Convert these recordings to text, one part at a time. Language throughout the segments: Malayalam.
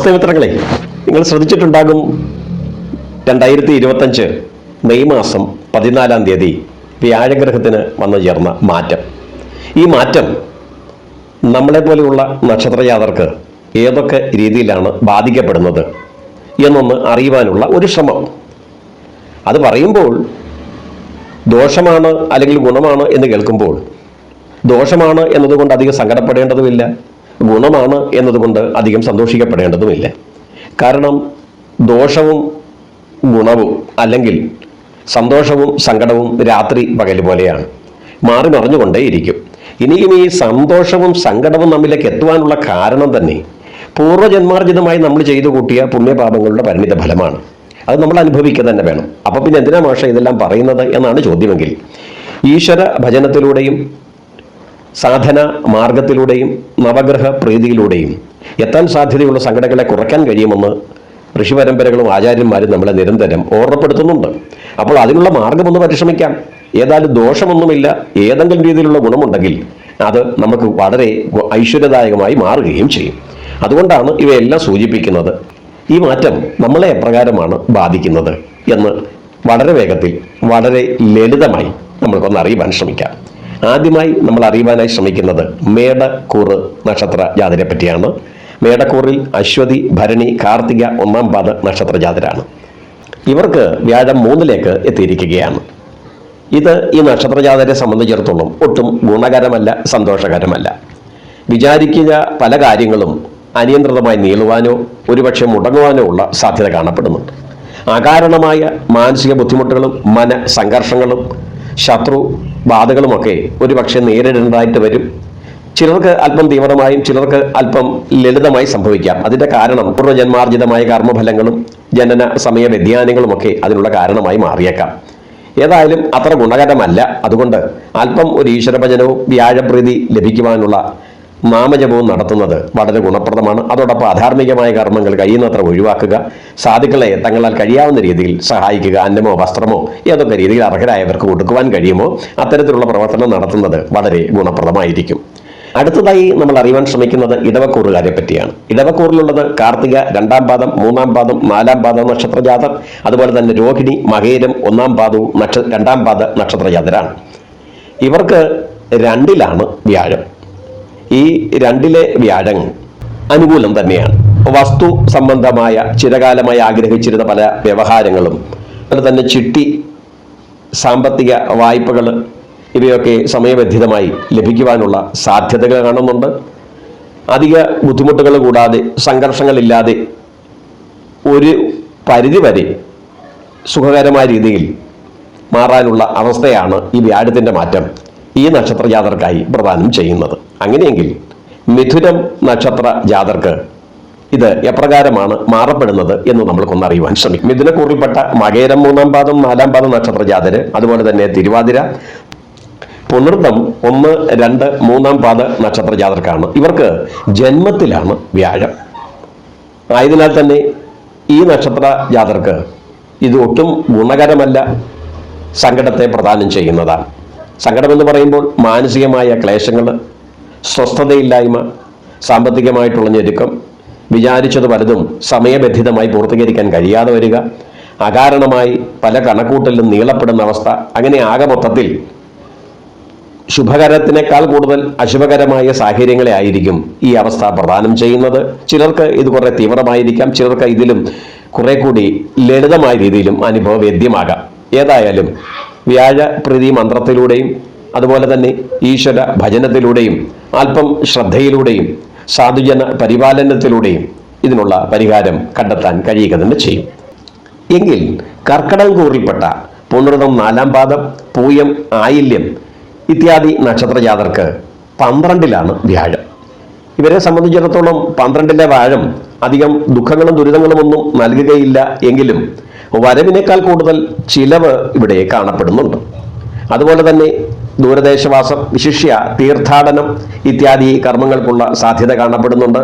നമസ്തേ മിത്രങ്ങളെ നിങ്ങൾ ശ്രദ്ധിച്ചിട്ടുണ്ടാകും രണ്ടായിരത്തി ഇരുപത്തഞ്ച് മെയ് മാസം പതിനാലാം തീയതി വ്യാഴഗ്രഹത്തിന് വന്നു ചേർന്ന മാറ്റം. ഈ മാറ്റം നമ്മളെ പോലെയുള്ള നക്ഷത്രജാതർക്ക് ഏതൊക്കെ രീതിയിലാണ് ബാധിക്കപ്പെടുന്നത് എന്നൊന്ന് അറിയുവാനുള്ള ഒരു ശ്രമം. അത് പറയുമ്പോൾ ദോഷമാണ് അല്ലെങ്കിൽ ഗുണമാണ് എന്ന് കേൾക്കുമ്പോൾ ദോഷമാണ് എന്നതുകൊണ്ട് അധികം സങ്കടപ്പെടേണ്ടതുമില്ല. ഗുണമാണ് എന്നതുകൊണ്ട് അധികം സന്തോഷിക്കപ്പെടേണ്ടതുമില്ല. കാരണം ദോഷവും ഗുണവും അല്ലെങ്കിൽ സന്തോഷവും സങ്കടവും രാത്രി പകൽ പോലെയാണ്. മാറി മറിഞ്ഞുകൊണ്ടേയിരിക്കും. ഇനിയും ഈ സന്തോഷവും സങ്കടവും നമ്മിലേക്ക് എത്തുവാനുള്ള കാരണം തന്നെ പൂർവജന്മാർജിതമായി നമ്മൾ ചെയ്തു കൂട്ടിയ പുണ്യപാപങ്ങളുടെ പരിണിത ഫലമാണ്. അത് നമ്മൾ അനുഭവിക്കുക തന്നെ വേണം. അപ്പം പിന്നെ എന്തിനാ മാഷ ഇതെല്ലാം പറയുന്നത് എന്നാണ് ചോദ്യമെങ്കിൽ ഈശ്വര ഭജനത്തിലൂടെയും സാധന മാർഗത്തിലൂടെയും നവഗ്രഹ പ്രീതിയിലൂടെയും എത്താൻ സാധ്യതയുള്ള സംഘടനകളെ കുറയ്ക്കാൻ കഴിയുമെന്ന് ഋഷിപരമ്പരകളും ആചാര്യന്മാരും നമ്മളെ നിരന്തരം ഓർമ്മപ്പെടുത്തുന്നുണ്ട്. അപ്പോൾ അതിനുള്ള മാർഗമൊന്ന് പരിശ്രമിക്കാം. ഏതായാലും ദോഷമൊന്നുമില്ല. ഏതെങ്കിലും രീതിയിലുള്ള ഗുണമുണ്ടെങ്കിൽ അത് നമുക്ക് വളരെ ഐശ്വര്യദായകമായി മാറുകയും ചെയ്യും. അതുകൊണ്ടാണ് ഇവയെല്ലാം സൂചിപ്പിക്കുന്നത്. ഈ മാറ്റം നമ്മളെ എപ്രകാരമാണ് ബാധിക്കുന്നത് എന്ന് വളരെ വേഗത്തിൽ വളരെ ലളിതമായി നമ്മൾക്കൊന്ന് അറിയുവാൻ ശ്രമിക്കാം. ആദ്യമായി നമ്മൾ അറിയുവാനായി ശ്രമിക്കുന്നത് മേടക്കൂറ് നക്ഷത്ര ജാതിരെ പറ്റിയാണ്. മേടക്കൂറിൽ അശ്വതി ഭരണി കാർത്തിക ഒന്നാം പാദ നക്ഷത്ര ജാതരാണ്. ഇവർക്ക് വ്യാഴം മൂന്നിലേക്ക് എത്തിയിരിക്കുകയാണ്. ഇത് ഈ നക്ഷത്രജാതരെ സംബന്ധിച്ചിടത്തോളം ഒട്ടും ഗുണകരമല്ല സന്തോഷകരമല്ല. വിചാരിക്കുക പല കാര്യങ്ങളും അനിയന്ത്രിതമായി നീളുവാനോ ഒരുപക്ഷെ മുടങ്ങുവാനോ ഉള്ള സാധ്യത കാണപ്പെടുന്നുണ്ട്. അകാരണമായ മാനസിക ബുദ്ധിമുട്ടുകളും മന സംഘർഷങ്ങളും ശത്രു ബാധകളുമൊക്കെ ഒരുപക്ഷെ നേരിടേണ്ടതായിട്ട് വരും. ചിലർക്ക് അല്പം തീവ്രമായും ചിലർക്ക് അല്പം ലളിതമായി സംഭവിക്കാം. അതിന്റെ കാരണം പൂർവജന്മാർജിതമായ കർമ്മഫലങ്ങളും ജനന സമയ വ്യതിയാനങ്ങളുമൊക്കെ അതിനുള്ള കാരണമായി മാറിയേക്കാം. ഏതായാലും അത്ര ഗുണകരമല്ല. അതുകൊണ്ട് അല്പം ഒരു ഈശ്വരഭജനവും വ്യാഴപ്രീതി ലഭിക്കുവാനുള്ള നാമജപവും നടത്തുന്നത് വളരെ ഗുണപ്രദമാണ്. അതോടൊപ്പം അധാർമികമായ കർമ്മങ്ങൾ കഴിയുന്നത്ര ഒഴിവാക്കുക സാധുക്കളെ തങ്ങളാൽ കഴിയാവുന്ന രീതിയിൽ സഹായിക്കുക അന്നമോ വസ്ത്രമോ ഏതൊക്കെ രീതിയിൽ അർഹരായവർക്ക് കൊടുക്കുവാൻ കഴിയുമോ അത്തരത്തിലുള്ള പ്രവർത്തനം നടത്തുന്നത് വളരെ ഗുണപ്രദമായിരിക്കും. അടുത്തതായി നമ്മൾ അറിയുവാൻ ശ്രമിക്കുന്നത് ഇടവക്കൂറുകാരെ പറ്റിയാണ്. ഇടവക്കൂറിലുള്ളത് കാർത്തിക രണ്ടാം പാദം മൂന്നാം പാദം നാലാം പാദം നക്ഷത്രജാതർ അതുപോലെ തന്നെ രോഹിണി മകേരം ഒന്നാം പാദവും രണ്ടാം പാദ നക്ഷത്രജാതരാണ്. ഇവർക്ക് രണ്ടിലാണ് വ്യാഴം. ഈ രണ്ടിലെ വ്യാഴങ്ങൾ അനുകൂലം തന്നെയാണ്. വസ്തു സംബന്ധമായ ചിരകാലമായി ആഗ്രഹിച്ചിരുന്ന പല വ്യവഹാരങ്ങളും അതുപോലെ തന്നെ ചിട്ടി സാമ്പത്തിക വായ്പകൾ ഇവയൊക്കെ സമയബന്ധിതമായി ലഭിക്കുവാനുള്ള സാധ്യതകൾ കാണുന്നുണ്ട്. അധിക ബുദ്ധിമുട്ടുകൾ കൂടാതെ സംഘർഷങ്ങളില്ലാതെ ഒരു പരിധിവരെ സുഖകരമായ രീതിയിൽ മാറാനുള്ള അവസ്ഥയാണ് ഈ വ്യാഴത്തിന്റെ മാറ്റം. ഈ നക്ഷത്ര ജാതർക്കായി പ്രദാനം ചെയ്യുന്നത്. അങ്ങനെയെങ്കിൽ മിഥുനം നക്ഷത്ര ജാതർക്ക് ഇത് എപ്രകാരമാണ് മാറപ്പെടുന്നത് എന്ന് നമ്മൾക്കൊന്ന് അറിയുവാൻ ശ്രമിക്കും. മിഥുനക്കൂറിൽപ്പെട്ട മകേരം മൂന്നാം പാദം നാലാം പാദം നക്ഷത്ര ജാതര് അതുപോലെ തന്നെ തിരുവാതിര പുണർദം ഒന്ന് രണ്ട് മൂന്നാം പാദ നക്ഷത്ര ജാതർക്കാണ് ഇവർക്ക് ജന്മത്തിലാണ് വ്യാഴം. ആയതിനാൽ തന്നെ ഈ നക്ഷത്ര ജാതർക്ക് ഇത് ഒട്ടും ഗുണകരമല്ല. സങ്കടത്തെ പ്രദാനം ചെയ്യുന്നതാണ്. സങ്കടമെന്ന് പറയുമ്പോൾ മാനസികമായ ക്ലേശങ്ങൾ സ്വസ്ഥതയില്ലായ്മ സാമ്പത്തികമായിട്ടുള്ള ഞെരുക്കം വിചാരിച്ചത് പലതും സമയബന്ധിതമായി പൂർത്തീകരിക്കാൻ കഴിയാതെ വരിക അകാരണമായി പല കണക്കൂട്ടലിലും നീളപ്പെടുന്ന അവസ്ഥ അങ്ങനെ ആകെ മൊത്തത്തിൽ ശുഭകരത്തിനേക്കാൾ കൂടുതൽ അശുഭകരമായ സാഹചര്യങ്ങളെ ആയിരിക്കും ഈ അവസ്ഥ പ്രദാനം ചെയ്യുന്നത്. ചിലർക്ക് ഇത് കുറേ തീവ്രമായിരിക്കാം ചിലർക്ക് ഇതിലും കുറെ കൂടി ലളിതമായ രീതിയിലും അനുഭവവേദ്യമാകാം. ഏതായാലും വ്യാഴ പ്രീതി മന്ത്രത്തിലൂടെയും അതുപോലെ തന്നെ ഈശ്വര ഭജനത്തിലൂടെയും അല്പം ശ്രദ്ധയിലൂടെയും സാധുജന പരിപാലനത്തിലൂടെയും ഇതിനുള്ള പരിഹാരം കണ്ടെത്താൻ കഴിയുക തന്നെ ചെയ്യും. എങ്കിൽ കർക്കടകം കൂറിൽപ്പെട്ട പുണർതം നാലാം പാദം പൂയം ആയില്യം ഇത്യാദി നക്ഷത്രജാതർക്ക് പന്ത്രണ്ടിലാണ് വ്യാഴം. ഇവരെ സംബന്ധിച്ചിടത്തോളം പന്ത്രണ്ടിലെ വ്യാഴം അധികം ദുഃഖങ്ങളും ദുരിതങ്ങളും ഒന്നും നൽകുകയില്ല. എങ്കിലും വരവിനേക്കാൾ കൂടുതൽ ചിലവ് ഇവിടെ കാണപ്പെടുന്നുണ്ട്. അതുപോലെ തന്നെ ദൂരദേശവാസം വിശിഷ്യ തീർത്ഥാടനം ഇത്യാദി കർമ്മങ്ങൾക്കുള്ള സാധ്യത കാണപ്പെടുന്നുണ്ട്.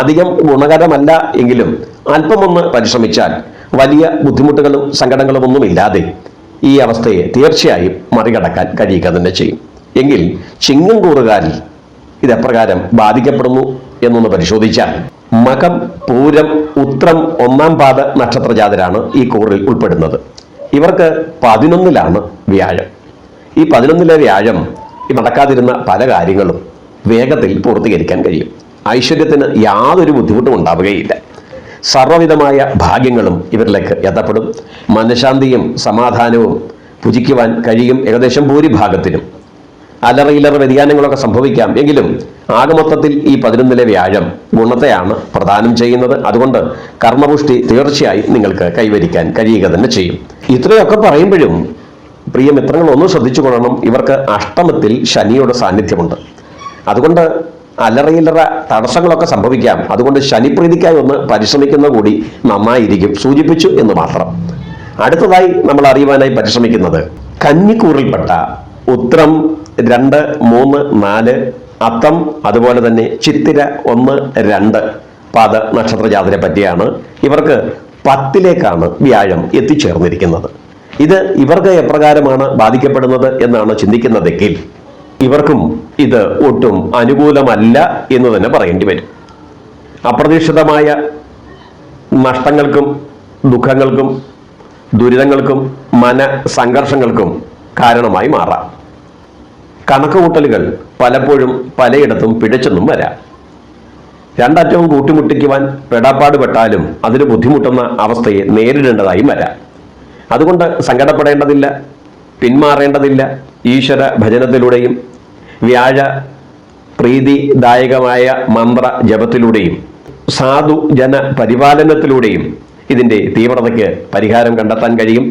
അധികം ഗുണകരമല്ല എങ്കിലും അല്പമൊന്ന് പരിശ്രമിച്ചാൽ വലിയ ബുദ്ധിമുട്ടുകളും സങ്കടങ്ങളും ഒന്നും ഇല്ലാതെ ഈ അവസ്ഥയെ തീർച്ചയായും മറികടക്കാൻ കഴിയുക തന്നെ ചെയ്യും. എങ്കിൽ ചിങ്ങം കൂറുകാരിൽ ഇത് എപ്രകാരം ബാധിക്കപ്പെടുന്നു എന്നൊന്ന് പരിശോധിച്ചാൽ മകം പൂരം ഉത്രം ഒന്നാം പാദ നക്ഷത്രജാതരാണ് ഈ കൂറിൽ ഉൾപ്പെടുന്നത്. ഇവർക്ക് പതിനൊന്നിലാണ് വ്യാഴം. ഈ പതിനൊന്നിലെ വ്യാഴം ഈ നടക്കാതിരുന്ന പല കാര്യങ്ങളും വേഗത്തിൽ പൂർത്തീകരിക്കാൻ കഴിയും. ഐശ്വര്യത്തിന് യാതൊരു ബുദ്ധിമുട്ടും ഉണ്ടാവുകയില്ല. സർവവിധമായ ഭാഗ്യങ്ങളും ഇവരിലേക്ക് എത്തപ്പെടും. മനഃശാന്തിയും സമാധാനവും പുജിക്കുവാൻ കഴിയും ഏകദേശം ഭൂരിഭാഗത്തിനും. അലറയിലറ വ്യതിയാനങ്ങളൊക്കെ സംഭവിക്കാം. എങ്കിലും ആകമൊത്തത്തിൽ ഈ പതിനൊന്നിലെ വ്യാഴം ഗുണത്തെയാണ് പ്രദാനം ചെയ്യുന്നത്. അതുകൊണ്ട് കർമ്മപുഷ്ടി തീർച്ചയായും നിങ്ങൾക്ക് കൈവരിക്കാൻ കഴിയുക തന്നെ ചെയ്യും. ഇത്രയൊക്കെ പറയുമ്പോഴും പ്രിയ മിത്രങ്ങൾ ഒന്ന് ശ്രദ്ധിച്ചു കൊള്ളണം. ഇവർക്ക് അഷ്ടമത്തിൽ ശനിയുടെ സാന്നിധ്യമുണ്ട്. അതുകൊണ്ട് അലറയിലറ തടസ്സങ്ങളൊക്കെ സംഭവിക്കാം. അതുകൊണ്ട് ശനിപ്രീതിക്കായി ഒന്ന് പരിശ്രമിക്കുന്ന കൂടി നന്നായിരിക്കും. സൂചിപ്പിച്ചു എന്ന് മാത്രം. അടുത്തതായി നമ്മൾ അറിയുവാനായി പരിശ്രമിക്കുന്നത് കന്നിക്കൂറിൽപ്പെട്ട ഉത്രം രണ്ട് മൂന്ന് നാല് അത്തം അതുപോലെ തന്നെ ചിത്തിര ഒന്ന് രണ്ട് പാദ നക്ഷത്ര ജാതരെ പറ്റിയാണ് ഇവർക്ക് പത്തിലേക്കാണ് വ്യാഴം എത്തിച്ചേർന്നിരിക്കുന്നത്. ഇത് ഇവർക്ക് എപ്രകാരമാണ് ബാധിക്കപ്പെടുന്നത് എന്നാണ് ചിന്തിക്കുന്നതെങ്കിൽ ഇവർക്കും ഇത് ഒട്ടും അനുകൂലമല്ല എന്ന് തന്നെ പറയേണ്ടി വരും. അപ്രതീക്ഷിതമായ നഷ്ടങ്ങൾക്കും ദുഃഖങ്ങൾക്കും ദുരിതങ്ങൾക്കും മന സംഘർഷങ്ങൾക്കും കാരണമായി മാറാം. കണക്കുകൂട്ടലുകൾ പലപ്പോഴും പലയിടത്തും പിഴച്ചെന്നും വരാം. രണ്ടറ്റവും കൂട്ടിമുട്ടിക്കുവാൻ പെടാപ്പാട് പെട്ടാലും അതിന് ബുദ്ധിമുട്ടുന്ന അവസ്ഥയെ നേരിടേണ്ടതായും വരാം. അതുകൊണ്ട് സങ്കടപ്പെടേണ്ടതില്ല പിന്മാറേണ്ടതില്ല ഈശ്വര ഭജനത്തിലൂടെയും വ്യാഴ പ്രീതിദായകമായ മന്ത്ര ജപത്തിലൂടെയും സാധു ജന പരിപാലനത്തിലൂടെയും ഇതിന്റെ തീവ്രതയ്ക്ക് പരിഹാരം കണ്ടെത്താൻ കഴിയും.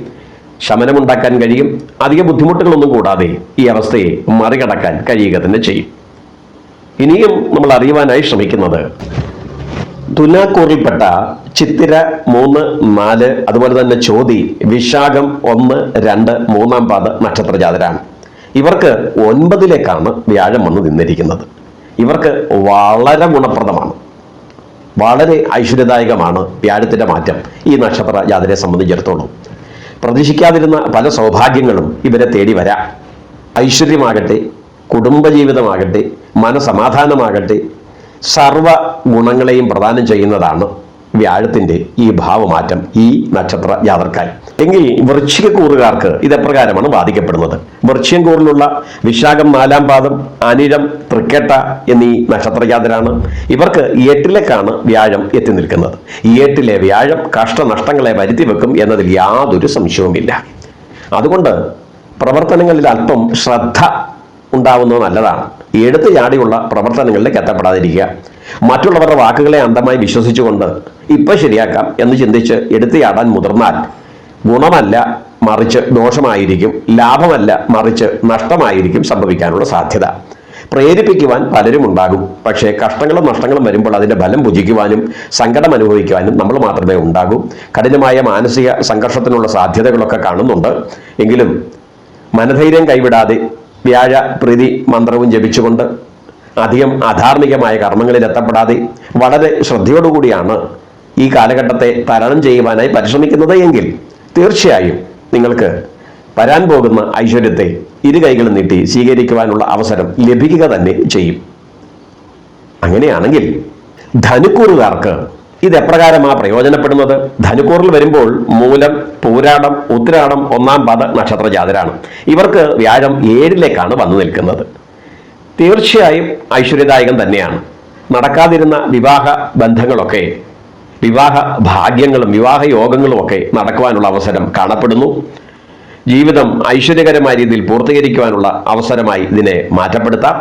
ശമനമുണ്ടാക്കാൻ കഴിയും. അധിക ബുദ്ധിമുട്ടുകളൊന്നും കൂടാതെ ഈ അവസ്ഥയെ മറികടക്കാൻ കഴിയുക തന്നെ ചെയ്യും. ഇനിയും നമ്മൾ അറിയുവാനായി ശ്രമിക്കുന്നത് തുലാക്കൂറിൽപ്പെട്ട ചിത്തിര മൂന്ന് നാല് അതുപോലെ തന്നെ ചോതി വിശാഖം ഒന്ന് രണ്ട് മൂന്നാം പാദ നക്ഷത്രജാതരാണ്. ഇവർക്ക് ഒൻപതിലേക്കാണ് വ്യാഴം വന്ന് നിന്നിരിക്കുന്നത്. ഇവർക്ക് വളരെ ഗുണപ്രദമാണ്. വളരെ ഐശ്വര്യദായകമാണ് വ്യാഴത്തിന്റെ മാറ്റം ഈ നക്ഷത്ര ജാതരെ സംബന്ധിച്ചിടത്തോളം. പ്രതീക്ഷിക്കാതിരുന്ന പല സൗഭാഗ്യങ്ങളും ഇവരെ തേടി വരാം. ഐശ്വര്യമാകട്ടെ കുടുംബജീവിതമാകട്ടെ മനസമാധാനമാകട്ടെ സർവ ഗുണങ്ങളെയും പ്രദാനം ചെയ്യുന്നതാണ് വ്യാഴത്തിന്റെ ഈ ഭാവമാറ്റം ഈ നക്ഷത്ര ജാതർക്കായി എങ്കിൽ വൃശ്ചിക കൂറുകാർക്ക് ഇതെപ്രകാരമാണ് ബാധിക്കപ്പെടുന്നത്. വൃശ്ചികം കൂറിലുള്ള വിശാഖം നാലാം പാദം അനിഴം തൃക്കേട്ട എന്നീ നക്ഷത്രജാതരാണ്. ഇവർക്ക് എട്ടിലേക്കാണ് വ്യാഴം എത്തി നിൽക്കുന്നത്. ഈ എട്ടിലെ വ്യാഴം കഷ്ടനഷ്ടങ്ങളെ വരുത്തി വെക്കും എന്നതിൽ യാതൊരു സംശയവുമില്ല. അതുകൊണ്ട് പ്രവർത്തനങ്ങളിൽ അല്പം ശ്രദ്ധ ഉണ്ടാവുന്നത് നല്ലതാണ്. എടുത്തു ചാടിയുള്ള പ്രവർത്തനങ്ങളിലേക്ക് എത്തപ്പെടാതിരിക്കുക. മറ്റുള്ളവരുടെ വാക്കുകളെ അന്ധമായി വിശ്വസിച്ചുകൊണ്ട് ഇപ്പം ശരിയാക്കാം എന്ന് ചിന്തിച്ച് എടുത്തു ചാടാൻ മുതിർന്നാൽ ഗുണമല്ല മറിച്ച് ദോഷമായിരിക്കും ലാഭമല്ല മറിച്ച് നഷ്ടമായിരിക്കും സംഭവിക്കാനുള്ള സാധ്യത. പ്രേരിപ്പിക്കുവാൻ പലരും ഉണ്ടാകും. പക്ഷേ കഷ്ടങ്ങളും നഷ്ടങ്ങളും വരുമ്പോൾ അതിന്റെ ബലം ഭുജിക്കുവാനും സങ്കടം അനുഭവിക്കുവാനും നമ്മൾ മാത്രമേ ഉണ്ടാകൂ. കഠിനമായ മാനസിക സംഘർഷത്തിനുള്ള സാധ്യതകളൊക്കെ കാണുന്നുണ്ട്. എങ്കിലും മനധൈര്യം കൈവിടാതെ വ്യാഴ പ്രീതി മന്ത്രവും ജപിച്ചുകൊണ്ട് അധികം അധാർമികമായ കർമ്മങ്ങളിൽ എത്തപ്പെടാതെ വളരെ ശ്രദ്ധയോടുകൂടിയാണ് ഈ കാലഘട്ടത്തെ തരണം ചെയ്യുവാനായി പരിശ്രമിക്കുന്നത് എങ്കിൽ തീർച്ചയായും നിങ്ങൾക്ക് വരാൻ പോകുന്ന ഐശ്വര്യത്തെ ഇരു കൈകളും നീട്ടി സ്വീകരിക്കുവാനുള്ള അവസരം ലഭിക്കുക തന്നെ ചെയ്യും. അങ്ങനെയാണെങ്കിൽ ധനുക്കൂറുകാർക്ക് ഇത് എപ്രകാരമാണ് പ്രയോജനപ്പെടുന്നത്? ധനുക്കൂറിൽ വരുമ്പോൾ മൂലം പൂരാടം ഉത്തരാടം ഒന്നാം പാദ നക്ഷത്ര ജാതരാണ്. ഇവർക്ക് വ്യാഴം ഏഴിലേക്കാണ് വന്നു നിൽക്കുന്നത്. തീർച്ചയായും ഐശ്വര്യദായകം തന്നെയാണ്. നടക്കാതിരുന്ന വിവാഹ ബന്ധങ്ങളൊക്കെ വിവാഹ ഭാഗ്യങ്ങളും വിവാഹ യോഗങ്ങളും ഒക്കെ നടക്കുവാനുള്ള അവസരം കാണപ്പെടുന്നു. ജീവിതം ഐശ്വര്യകരമായ രീതിയിൽ പൂർത്തീകരിക്കുവാനുള്ള അവസരമായി ഇതിനെ മാറ്റപ്പെടുത്താം.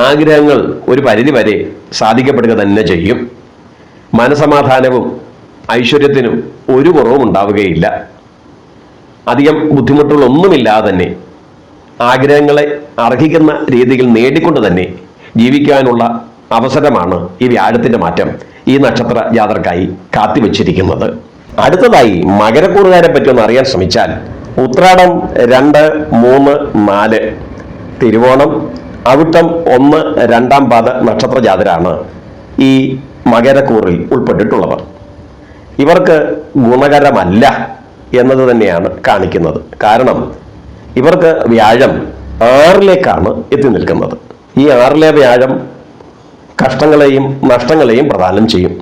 ആഗ്രഹങ്ങൾ ഒരു പരിധിവരെ സാധിക്കപ്പെടുക തന്നെ ചെയ്യും. മനസമാധാനവും ഐശ്വര്യത്തിനും ഒരു കുറവും ഉണ്ടാവുകയില്ല. അധികം ബുദ്ധിമുട്ടുകളൊന്നുമില്ലാതെ തന്നെ ആഗ്രഹങ്ങളെ അർഹിക്കുന്ന രീതിയിൽ നേടിക്കൊണ്ട് തന്നെ ജീവിക്കാനുള്ള അവസരമാണ് ഈ വ്യാഴത്തിന്റെ മാറ്റം. ഈ നക്ഷത്ര ജാതർക്കായി കാത്തിവെച്ചിരിക്കുന്നത്. അടുത്തതായി മകരക്കൂറുകാരെ പറ്റി ഒന്ന് അറിയാൻ ശ്രമിച്ചാൽ ഉത്രാടം രണ്ട് മൂന്ന് നാല് തിരുവോണം അവിട്ടം ഒന്ന് രണ്ടാം പാത നക്ഷത്ര ജാതരാണ് ഈ മകരക്കൂറിൽ ഉൾപ്പെട്ടിട്ടുള്ളവർ. ഇവർക്ക് ഗുണകരമല്ല എന്നത് തന്നെയാണ് കാണിക്കുന്നത്. കാരണം ഇവർക്ക് വ്യാഴം ആറിലേക്കാണ് എത്തി നിൽക്കുന്നത്. ഈ ആറിലെ വ്യാഴം കഷ്ടങ്ങളെയും നഷ്ടങ്ങളെയും പ്രദാനം ചെയ്യും.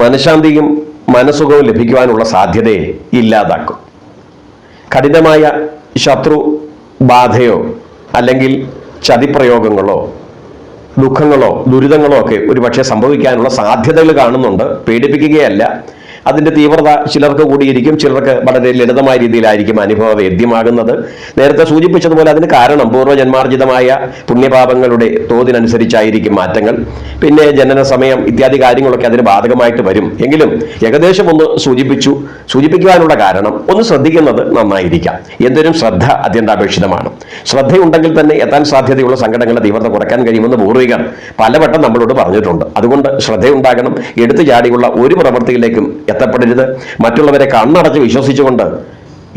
മനഃശാന്തിയും മനസ്സുഖവും ലഭിക്കുവാനുള്ള സാധ്യതയെ ഇല്ലാതാക്കും. കഠിനമായ ശത്രു ബാധയോ അല്ലെങ്കിൽ ചതിപ്രയോഗങ്ങളോ ദുഃഖങ്ങളോ ദുരിതങ്ങളോ ഒക്കെ ഒരുപക്ഷെ സംഭവിക്കാനുള്ള സാധ്യതകൾ കാണുന്നുണ്ട് പേടിപ്പിക്കുകയല്ല. അതിന്റെ തീവ്രത ചിലർക്ക് കൂടിയിരിക്കും ചിലർക്ക് വളരെ ലളിതമായ രീതിയിലായിരിക്കും അനുഭവ വേദ്യമാകുന്നത് നേരത്തെ സൂചിപ്പിച്ചതുപോലെ അതിന് കാരണം പൂർവജന്മാർജിതമായ പുണ്യപാപങ്ങളുടെ തോതിനനുസരിച്ചായിരിക്കും മാറ്റങ്ങൾ. പിന്നെ ജനന സമയം ഇത്യാദി കാര്യങ്ങളൊക്കെ അതിന് ബാധകമായിട്ട് വരും. എങ്കിലും ഏകദേശം ഒന്ന് സൂചിപ്പിച്ചു. സൂചിപ്പിക്കുവാനുള്ള കാരണം ഒന്ന് ശ്രദ്ധിക്കുന്നത് നന്നായിരിക്കാം. എന്തിനും ശ്രദ്ധ അത്യന്താപേക്ഷിതമാണ്. ശ്രദ്ധയുണ്ടെങ്കിൽ തന്നെ എത്താൻ സാധ്യതയുള്ള സങ്കടങ്ങളുടെ തീവ്രത കുറയ്ക്കാൻ കഴിയുമെന്ന് പൂർവികർ പലവട്ടം നമ്മളോട് പറഞ്ഞിട്ടുണ്ട്. അതുകൊണ്ട് ശ്രദ്ധയുണ്ടാകണം. എടുത്തു ചാടിയുള്ള ഒരു പ്രവൃത്തിയിലേക്കും എത്തപ്പെടരുത്. മറ്റുള്ളവരെ കണ്ണടച്ച് വിശ്വസിച്ചുകൊണ്ട്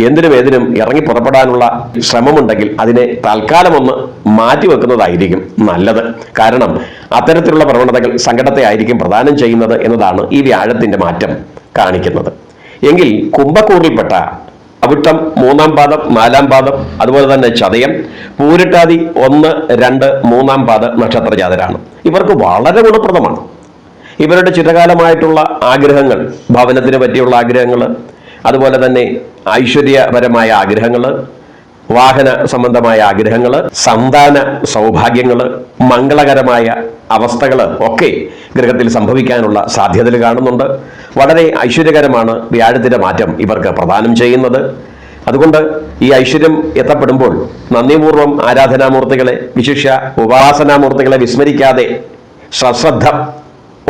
എന്തിനും ഏതിനും ഇറങ്ങി പുറപ്പെടാനുള്ള ശ്രമമുണ്ടെങ്കിൽ അതിനെ തൽക്കാലം ഒന്ന് മാറ്റിവെക്കുന്നതായിരിക്കും നല്ലത്. കാരണം അത്തരത്തിലുള്ള പ്രവണതകൾ സങ്കടത്തെ ആയിരിക്കും പ്രദാനം ചെയ്യുന്നത് എന്നതാണ് ഈ വ്യാഴത്തിന്റെ മാറ്റം കാണിക്കുന്നത്. എങ്കിൽ കുംഭക്കൂറിൽപ്പെട്ട അവിട്ടം മൂന്നാം പാദം നാലാം പാദം അതുപോലെ തന്നെ ചതയം പൂരിട്ടാതി ഒന്ന് രണ്ട് മൂന്നാം പാദ നക്ഷത്ര ജാതരാണ് ഇവർക്ക് വളരെ ഗുണപ്രദമാണ്. ഇവരുടെ ചിരകാലമായിട്ടുള്ള ആഗ്രഹങ്ങൾ ഭവനത്തിനെ പറ്റിയുള്ള ആഗ്രഹങ്ങൾ അതുപോലെ തന്നെ ഐശ്വര്യപരമായ ആഗ്രഹങ്ങൾ വാഹന സംബന്ധമായ ആഗ്രഹങ്ങൾ സന്താന സൗഭാഗ്യങ്ങൾ മംഗളകരമായ അവസ്ഥകൾ ഒക്കെ ഗ്രഹത്തിൽ സംഭവിക്കാനുള്ള സാധ്യതകൾ കാണുന്നുണ്ട്. വളരെ ഐശ്വര്യകരമാണ് വ്യാഴത്തിന്റെ മാറ്റം ഇവർക്ക് പ്രദാനം ചെയ്യുന്നത്. അതുകൊണ്ട് ഈ ഐശ്വര്യം എത്തപ്പെടുമ്പോൾ നന്ദിപൂർവം ആരാധനാമൂർത്തികളെ വിശിഷ്യ ഉപാസനാമൂർത്തികളെ വിസ്മരിക്കാതെ സശ്രദ്ധ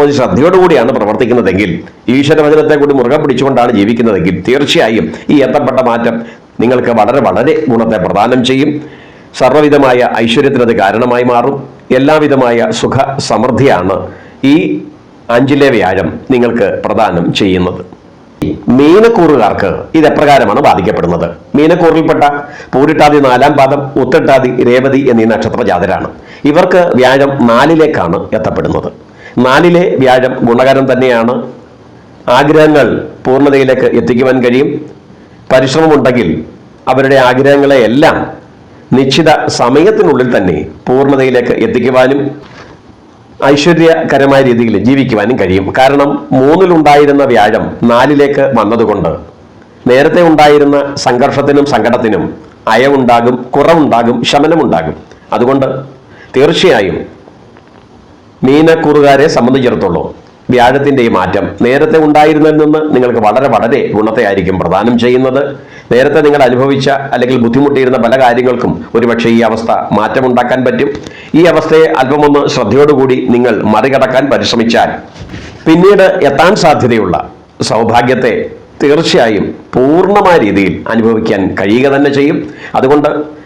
ഒരു ശ്രദ്ധയോടുകൂടിയാണ് പ്രവർത്തിക്കുന്നതെങ്കിൽ ഈശ്വരവചനത്തെ കൂടി മുറുകെ പിടിച്ചുകൊണ്ടാണ് ജീവിക്കുന്നതെങ്കിൽ തീർച്ചയായും ഈ എത്തപ്പെട്ട മാറ്റം നിങ്ങൾക്ക് വളരെ വളരെ ഗുണത്തെ പ്രദാനം ചെയ്യും. സർവവിധമായ ഐശ്വര്യത്തിനത് കാരണമായി മാറും. എല്ലാവിധമായ സുഖ സമൃദ്ധിയാണ് ഈ അഞ്ചിലെ വ്യാഴം നിങ്ങൾക്ക് പ്രദാനം ചെയ്യുന്നത്. മീനക്കൂറുകാർക്ക് ഇത് എപ്രകാരമാണ് ബാധിക്കപ്പെടുന്നത്? മീനക്കൂറിൽപ്പെട്ട പൂരിട്ടാതി നാലാം പാദം ഉത്തട്ടാതി രേവതി എന്നീ നക്ഷത്ര ജാതരാണ് ഇവർക്ക് വ്യാഴം നാലിലേക്കാണ് എത്തപ്പെടുന്നത്. നാലിലെ വ്യാഴം ഗുണകരം തന്നെയാണ്. ആഗ്രഹങ്ങൾ പൂർണതയിലേക്ക് എത്തിക്കുവാൻ കഴിയും. പരിശ്രമമുണ്ടെങ്കിൽ അവരുടെ ആഗ്രഹങ്ങളെയെല്ലാം നിശ്ചിത സമയത്തിനുള്ളിൽ തന്നെ പൂർണതയിലേക്ക് എത്തിക്കുവാനും ഐശ്വര്യകരമായ രീതിയിൽ ജീവിക്കുവാനും കഴിയും. കാരണം മൂന്നിലുണ്ടായിരുന്ന വ്യാഴം നാലിലേക്ക് വന്നതുകൊണ്ട് നേരത്തെ ഉണ്ടായിരുന്ന സംഘർഷത്തിനും സങ്കടത്തിനും അയവുണ്ടാകും കുറവുണ്ടാകും ശമനമുണ്ടാകും. അതുകൊണ്ട് തീർച്ചയായും മീനക്കൂറുകാരെ സംബന്ധിച്ചിടത്തോളം വ്യാഴത്തിന്റെ ഈ മാറ്റം നേരത്തെ ഉണ്ടായിരുന്നതിൽ നിന്ന് നിങ്ങൾക്ക് വളരെ വളരെ ഗുണത്തെ ആയിരിക്കും പ്രദാനം ചെയ്യുന്നത്. നേരത്തെ നിങ്ങൾ അനുഭവിച്ച അല്ലെങ്കിൽ ബുദ്ധിമുട്ടിയിരുന്ന പല കാര്യങ്ങൾക്കും ഒരുപക്ഷെ ഈ അവസ്ഥ മാറ്റമുണ്ടാക്കാൻ പറ്റും. ഈ അവസ്ഥയെ അല്പമൊന്ന് ശ്രദ്ധയോടുകൂടി നിങ്ങൾ മറികടക്കാൻ പരിശ്രമിച്ചാൽ പിന്നീട് എത്താൻ സാധ്യതയുള്ള സൗഭാഗ്യത്തെ തീർച്ചയായും പൂർണമായ രീതിയിൽ അനുഭവിക്കാൻ കഴിയുക തന്നെ ചെയ്യും. അതുകൊണ്ട്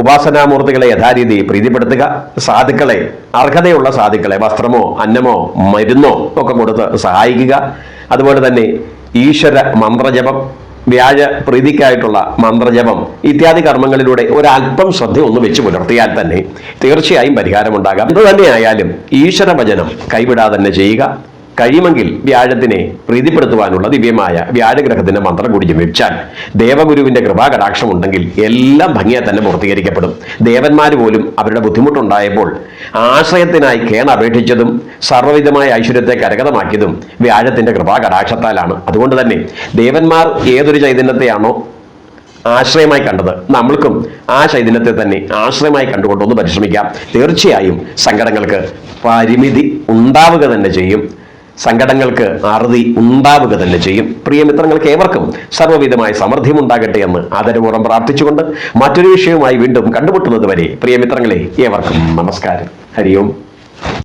ഉപാസനാമൂർത്തികളെ യഥാരീതി പ്രീതിപ്പെടുത്തുക സാധുക്കളെ അർഹതയുള്ള സാധുക്കളെ വസ്ത്രമോ അന്നമോ മരുന്നോ ഒക്കെ കൊടുത്ത് സഹായിക്കുക. അതുപോലെ തന്നെ ഈശ്വര മന്ത്രജപം വ്യാഴ പ്രീതിക്കായിട്ടുള്ള മന്ത്രജപം ഇത്യാദി കർമ്മങ്ങളിലൂടെ ഒരല്പം ശ്രദ്ധ ഒന്ന് വെച്ച് പുലർത്തിയാൽ തന്നെ തീർച്ചയായും പരിഹാരമുണ്ടാകാം. എന്ത് തന്നെയായാലും ഈശ്വര ഭജനം കൈവിടാതെ തന്നെ ചെയ്യുക. കഴിയുമെങ്കിൽ വ്യാഴത്തിനെ പ്രീതിപ്പെടുത്തുവാനുള്ള ദിവ്യമായ വ്യാഴഗ്രഹത്തിന്റെ മന്ത്രം കൂടി ജപിച്ചാൽ ദേവഗുരുവിന്റെ കൃപാകടാക്ഷം ഉണ്ടെങ്കിൽ എല്ലാം ഭംഗിയായി തന്നെ പൂർത്തീകരിക്കപ്പെടും. ദേവന്മാർ പോലും അവരുടെ ബുദ്ധിമുട്ടുണ്ടായപ്പോൾ ആശ്രയത്തിനായി കേണ അപേക്ഷിച്ചതും സർവവിധമായ ഐശ്വര്യത്തെ കരകതമാക്കിയതും വ്യാഴത്തിന്റെ കൃപാകടാക്ഷത്താലാണ്. അതുകൊണ്ട് തന്നെ ദേവന്മാർ ഏതൊരു ചൈതന്യത്തെയാണോ ആശ്രയമായി കണ്ടത് നമ്മൾക്കും ആ ചൈതന്യത്തെ തന്നെ ആശ്രയമായി കണ്ടുകൊണ്ടൊന്ന് പരിശ്രമിക്കാം. തീർച്ചയായും സങ്കടങ്ങൾക്ക് പരിമിതി ഉണ്ടാവുക തന്നെ ചെയ്യും. സങ്കടങ്ങൾക്ക് അറുതി ഉണ്ടാവുക തന്നെ ചെയ്യും. പ്രിയമിത്രങ്ങൾക്ക് ഏവർക്കും സർവവിധമായ സമൃദ്ധിയും ഉണ്ടാകട്ടെ എന്ന് ആദരപൂർവം പ്രാർത്ഥിച്ചുകൊണ്ട് മറ്റൊരു വിഷയവുമായി വീണ്ടും കണ്ടുമുട്ടുന്നത് വരെ പ്രിയമിത്രങ്ങളെ ഏവർക്കും നമസ്കാരം. ഹരി ഓം